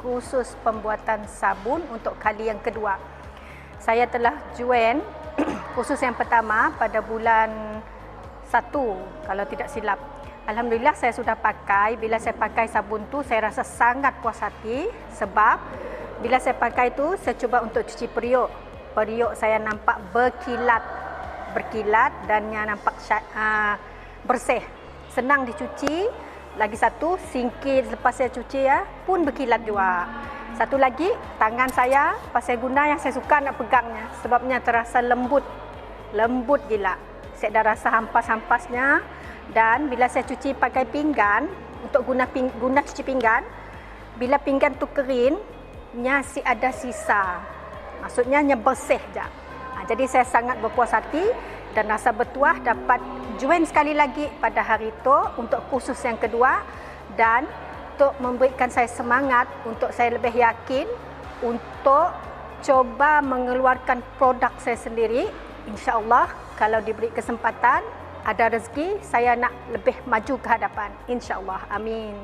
kursus pembuatan sabun untuk kali yang kedua. Saya telah join kursus yang pertama pada bulan 1 kalau tidak silap. Alhamdulillah saya sudah pakai. Bila saya pakai sabun tu saya rasa sangat puas hati sebab bila saya pakai tu saya cuba untuk cuci periuk. Periuk saya nampak berkilat berkilat dan yang nampak uh, bersih. Senang dicuci. Lagi satu, singkir lepas saya cuci ya, pun berkilat juga. Satu lagi, tangan saya pas saya guna yang saya suka nak pegangnya sebabnya terasa lembut. Lembut gila. Saya dah rasa hampas-hampasnya dan bila saya cuci pakai pinggan untuk guna ping, guna cuci pinggan, bila pinggan tu kering, si ada sisa. Maksudnya nya bersih je. Ha, jadi saya sangat berpuas hati dan rasa bertuah dapat join sekali lagi pada hari itu untuk kursus yang kedua dan untuk memberikan saya semangat untuk saya lebih yakin untuk coba mengeluarkan produk saya sendiri. Insyaallah kalau diberi kesempatan ada rezeki saya nak lebih maju ke hadapan. Insyaallah. Amin